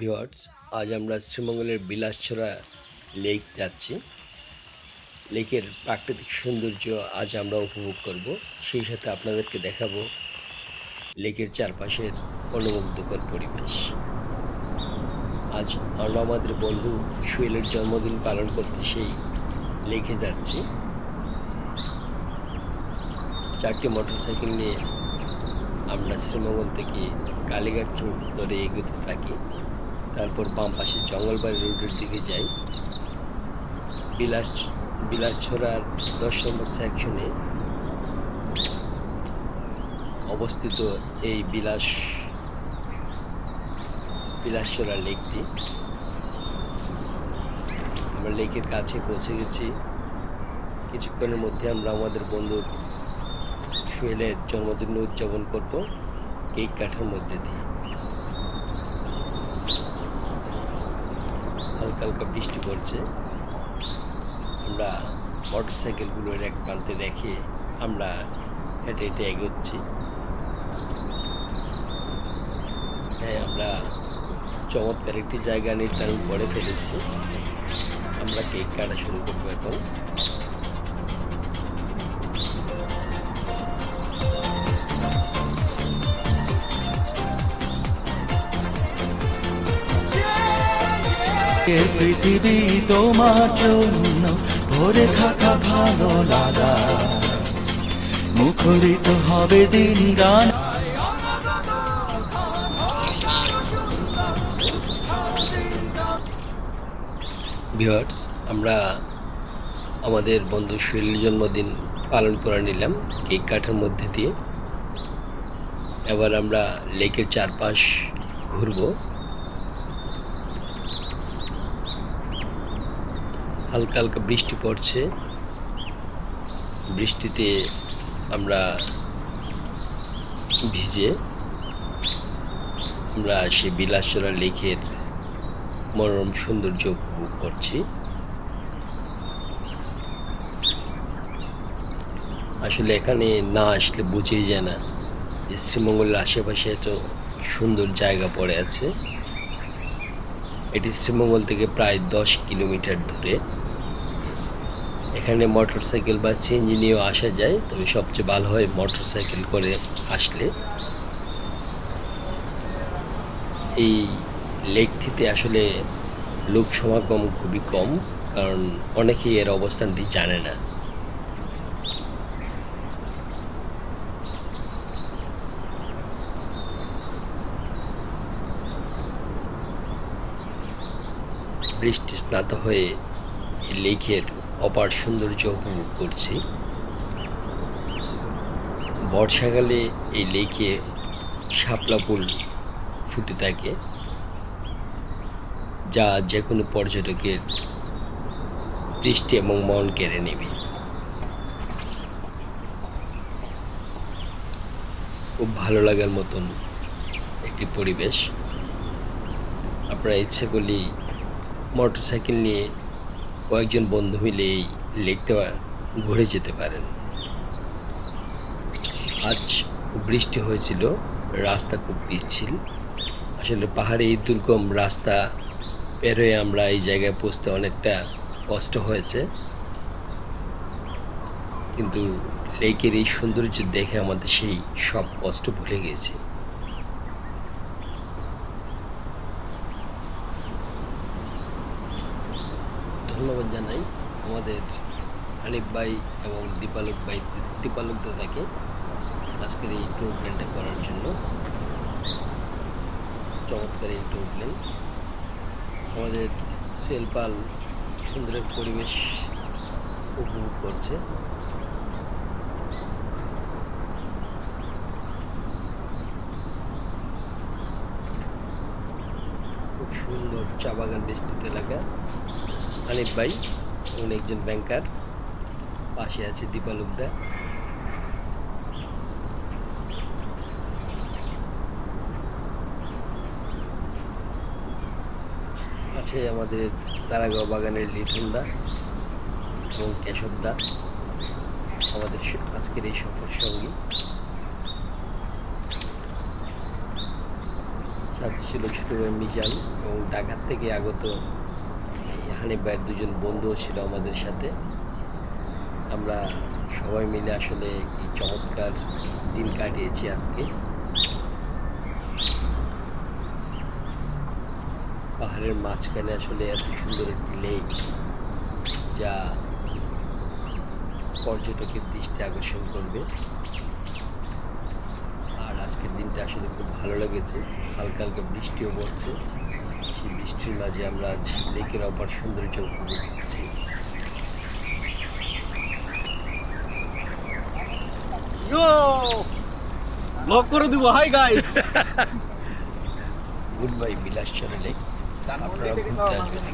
Viewers আজ আমরা শ্রীমঙ্গলের বিলাসছড়া লেক যাচ্ছি। লেকের প্রাকৃতিক সৌন্দর্য আজ আমরা উপভোগ করব। সেই সাথে আপনাদেরকে দেখাবো লেকের চারপাশের অনুমুগ্ধকর পরিবেশ। আজ আমরা আমাদের বন্ধু সুয়েলের জন্মদিন পালন করতে সেই লেকে যাচ্ছি। চারটি মোটরসাইকেল নিয়ে আমরা শ্রীমঙ্গল থেকে কালীঘাট রোড ধরে এগোতে থাকি। তারপর বাম পাশে জঙ্গলবাড়ি রোডের দিকে যাই। বিলাস বিলাসছড়ার দশ নম্বর সেকশনে অবস্থিত এই বিলাস বিলাসছড়া লেকটি আমরা লেকের কাছে পৌঁছে গেছি। কিছুক্ষণের মধ্যে আমরা আমাদের বন্ধুর সুয়েলের জন্মদিন উদযাপন করব। কেক কাঠার মধ্যে দিয়ে। হালকা হালকা বৃষ্টি পড়ছে। আমরা মোটর সাইকেলগুলোর এক প্রান্তে রেখে আমরা হেঁটে হেঁটে এগোচ্ছি। হ্যাঁ আমরা চমৎকার একটি জায়গা নির্ধারণ করে ফেলেছি। আমরা কেক কাটা শুরু করব এখন। এ পৃথিবী তোমার জন্য। ভরে থাকা ভালো লাগা। মুখরিত হবে দিন গান। ভিওয়ার্স আমরা আমাদের বন্ধু শৈলীর জন্মদিন পালন করে নিলাম কেক কাঠের মধ্যে দিয়ে। এবার আমরা লেকের চারপাশ ঘুরবো। হালকা হালকা বৃষ্টি পড়ছে। বৃষ্টিতে আমরা ভিজে আমরা সেই বিলাসচরা লেকের মনোরম সৌন্দর্য উপভোগ করছি। আসলে এখানে না আসলে বুঝেই যায় না যে শ্রীমঙ্গলের আশেপাশে এত সুন্দর জায়গা পড়ে আছে। এটি শ্রীমঙ্গল থেকে প্রায় দশ কিলোমিটার দূরে। এখানে মোটর সাইকেল বা সিএনজি নিয়েও আসা যায়, তবে সবচেয়ে ভালো হয় মোটর সাইকেল করে আসলে। এই লেকটিতে আসলে লোক সমাগম খুবই কম, কারণ অনেকেই এর অবস্থানটি জানে না। বৃষ্টি স্নাত হয়ে লেকের অপার সৌন্দর্য উপভোগ করছি। বর্ষাকালে এই লেকে শাপলা ফুল ফুটে থাকে, যা যে কোনো পর্যটকের দৃষ্টি এবং মন কেড়ে নেবে। খুব ভালো লাগার মতন একটি পরিবেশ। আপনারা ইচ্ছে করলেই মোটর সাইকেল নিয়ে কয়েকজন বন্ধু মিলে এই লেকটা ঘুরে যেতে পারেন। আজ বৃষ্টি হয়েছিল, রাস্তা খুব পিচ্ছিল। আসলে পাহাড়ে এই দুর্গম রাস্তা বের হয়ে আমরা এই জায়গায় পৌঁছতে অনেকটা কষ্ট হয়েছে। কিন্তু লেকের এই সৌন্দর্য দেখে আমাদের সেই সব কষ্ট ভুলে গেছি। ধন্যবাদ জানাই আমাদের হানিফ ভাই এবং দীপালক ভাই দীপালক দাদাকে আজকের এই ট্যুর প্ল্যানটা করার জন্য। চমৎকার এই ট্যুর প্ল্যান আমাদের সেলপাল সুন্দর এক পরিবেশ উপভোগ করছে। খুব সুন্দর চা বাগান বিস্তৃত এলাকা হানিফ ভাই, উনি একজন ব্যাংকার পাশে আছে দীপালুকদা আছে আমাদের তারাগাঁও বাগানের লিটনদা এবং কেশবদা আমাদের আজকের এই সফর সঙ্গী। সাথে ছিল ছোট মিজান এবং ঢাকার থেকে আগত হানিফ ভাইয়ের দুজন বন্ধুও ছিল আমাদের সাথে। আমরা সবাই মিলে আসলে এই চমৎকার দিন কাটিয়েছি আজকে। পাহাড়ের মাঝখানে আসলে এত সুন্দর একটি লেক যা পর্যটকের দৃষ্টি আকর্ষণ করবে। আর আজকের দিনটা আসলে খুব ভালো লেগেছে। হালকা হালকা বৃষ্টিও পড়ছে। সেই বৃষ্টির মাঝে আমরা আজ লেকের অপার সৌন্দর্য উপভোগ করছি। ব্লক করে দিব হাই গাইস গুড বাই বিলাস চ্যানেলে আপনারা ঘুরতে আসবেন।